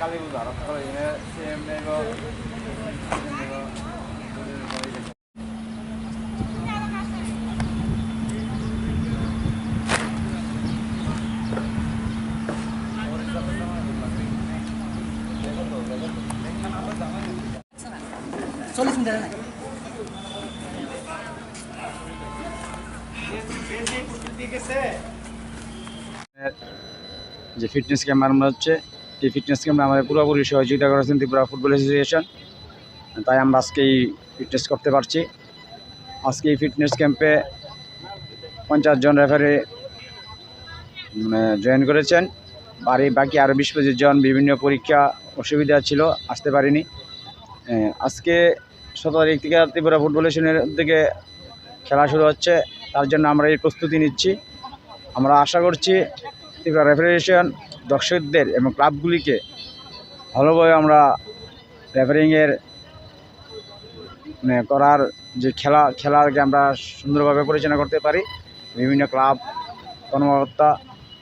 কালী পূজা রক্ষা সেম নেব চল্লিশ মিটার যে ফিটনেস ক্যামেরা হচ্ছে এই ফিটনেস ক্যাম্পে আমাদের পুরোপুরি সহযোগিতা করেছেন ত্রিপুরা ফুটবল অ্যাসোসিয়েশন, তাই আমরা আজকে এই ফিটনেস করতে পারছি। আজকে এই ফিটনেস ক্যাম্পে পঞ্চাশ জন রেফারি মানে জয়েন করেছেন। বাড়ি, বাকি আরও বিশ পঁচিশ জন বিভিন্ন পরীক্ষা অসুবিধা ছিল, আসতে পারিনি। আজকে সতেরো তারিখ থেকে ত্রিপুরা ফুটবল অ্যাসোসিয়েশনের থেকে খেলা শুরু হচ্ছে, তার জন্য আমরা এই প্রস্তুতি নিচ্ছি। আমরা আশা করছি ত্রিপুরা রেফারেশন দর্শকদের এবং ক্লাবগুলিকে ভালোভাবে আমরা রেফারিংয়ের মানে করার যে খেলা, খেলাকে আমরা সুন্দরভাবে পরিচালনা করতে পারি। বিভিন্ন ক্লাব কর্মকর্তা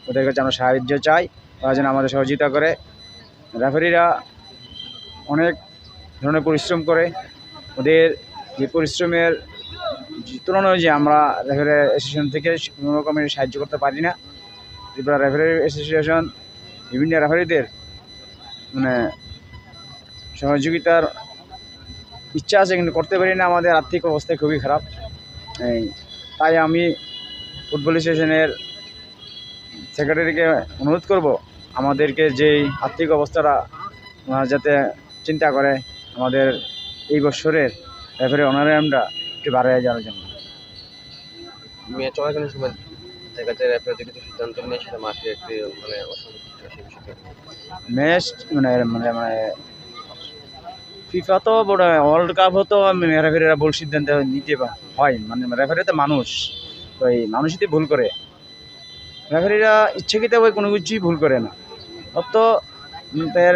ওদের কাছে আমরা সাহায্য চাই তারা যেন আমাদের সহযোগিতা করে। রেফারিরা অনেক ধরনের পরিশ্রম করে। ওদের যে পরিশ্রমের তুলনায় যে আমরা রেফারি অ্যাসোসিয়েশন থেকে কোনো রকমের সাহায্য করতে পারি না। ত্রিপুরা রেফারি অ্যাসোসিয়েশন বিভিন্ন রেফারিদের মানে সহযোগিতার ইচ্ছা আছে, কিন্তু করতে পারি না। আমাদের আর্থিক অবস্থা খুবই খারাপ। তাই আমি ফুটবল অ্যাসোসিয়েশনের সেক্রেটারিকে অনুরোধ করব, আমাদেরকে যেই আর্থিক অবস্থাটা ওনারা যাতে চিন্তা করে, আমাদের এই বছরের রেফারি অনারিয়ামটা একটু বাড়িয়ে যাওয়ার জন্য। চলাকালীন সময় দেখা যায় কিছু সিদ্ধান্ত নিয়ে সেটা মাঠে একটি মানে অসন্তুষ্ট ম্যাচ মানে মানে মানে ফিফা তো বড় ওয়ার্ল্ড কাপ হতো রেফারিরা ভুল সিদ্ধান্ত নিতে হয় মানে রেফারি তো মানুষ, তো এই মানুষ যদি ভুল করে। রেফারিরা ইচ্ছাকৃতভাবে কোনো কিছুই ভুল করে না। অত তার